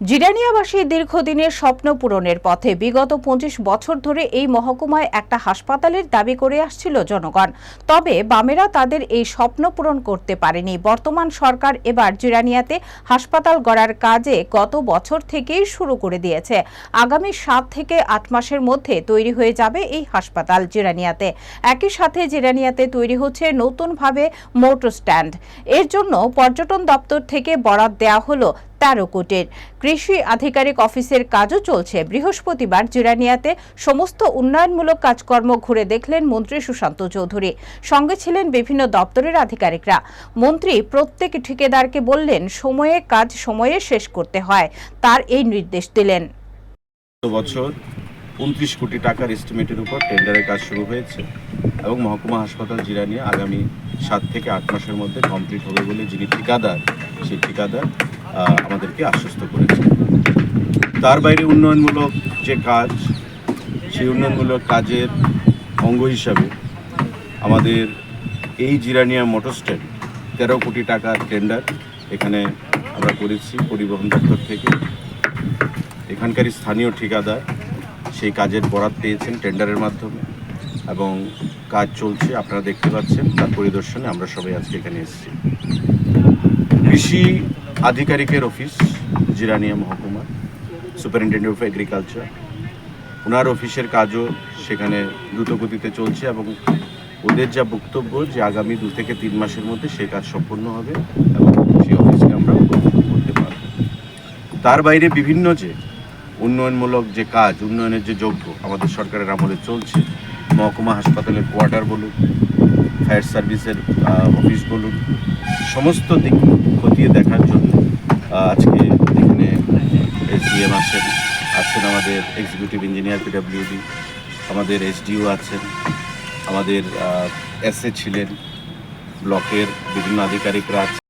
জিরানিয়াবাসী দীর্ঘদিনের স্বপ্ন পূরণের পথে বিগত পঁচিশ বছর ধরে এই মহকুমায় একটা হাসপাতালের দাবি করে আসছিল জনগণ। তবে বামেরা তাদের এই স্বপ্ন পূরণ করতে পারেনি। বর্তমান সরকার এবার জিরানিয়াতে হাসপাতাল গড়ার কাজে গত বছর থেকেই শুরু করে দিয়েছে। আগামী সাত থেকে আট মাসের মধ্যে তৈরি হয়ে যাবে এই হাসপাতাল জিরানিয়াতে একই সাথে জিরানিয়াতে তৈরি হচ্ছে নতুনভাবে মোটর স্ট্যান্ড এর জন্য পর্যটন দপ্তর থেকে বরাদ দেওয়া হলো তেরো কোটির। কৃষি আধিকারিক অফিসের কাজও চলছে। বৃহস্পতিবার জিরানিয়াতে সমস্ত উন্নয়নমূলক কাজকর্ম ঘুরে দেখলেন মন্ত্রী সুশান্ত চৌধুরী। সঙ্গে ছিলেন বিভিন্ন দপ্তরের আধিকারিকরা। মন্ত্রী প্রত্যেক ঠিকাদারকে বললেন, সময়ে কাজ সময়ে শেষ করতে হয়। তার এই নির্দেশ দিলেন। বছর উনত্রিশ কোটি টাকার এস্টিমেটের উপর টেন্ডারের কাজ শুরু হয়েছে এবং মহকুমা হাসপাতাল জিরানিয়া আগামী সাত থেকে আট মাসের মধ্যে কমপ্লিট হবে বলে যিনি ঠিকাদার, সেই ঠিকাদার আমাদেরকে আশ্বস্ত করেছে। তার বাইরে উন্নয়নমূলক যে কাজ, সেই উন্নয়নমূলক কাজের অঙ্গ হিসাবে আমাদের এই জিরানিয়া মোটর স্ট্যান্ড তেরো কোটি টাকার টেন্ডার এখানে আমরা করেছি পরিবহন দপ্তর থেকে। এখানকারই স্থানীয় ঠিকাদার সেই কাজের বরাত পেয়েছেন টেন্ডারের মাধ্যমে এবং কাজ চলছে, আপনারা দেখতে পাচ্ছেন, তার পরিদর্শনে আমরা সবাই আজকে এখানে এসেছি। কৃষি আধিকারিকের অফিস, জিরানিয়া মহকুমা, সুপারিনটেন্ডেন্ট অফ এগ্রিকালচার। ওনার অফিসের কাজও সেখানে দ্রুতগতিতে চলছে এবং ওদের যা বক্তব্য যে আগামী দু থেকে তিন মাসের মধ্যে সেই কাজ সম্পূর্ণ হবে এবং সেই অফিসকে আমরা করতে পারব। তার বাইরে বিভিন্ন যে উন্নয়নমূলক যে কাজ, উন্নয়নের যে যোগ্য আমাদের সরকারের আমলে চলছে মহকুমা হাসপাতালের কোয়ার্টার বলুন, ফায়ার সার্ভিসের অফিস বলুন, সমস্ত দিক খতিয়ে দেখার জন্য আজকে এখানে এসডিএম আছেন আছেন আমাদের এক্সিকিউটিভ ইঞ্জিনিয়ার পিডাব্লিউডি আমাদের এসডিও আছেন, আমাদের এসএ ছিলেন, ব্লকের বিভিন্ন আধিকারিকরা আছেন।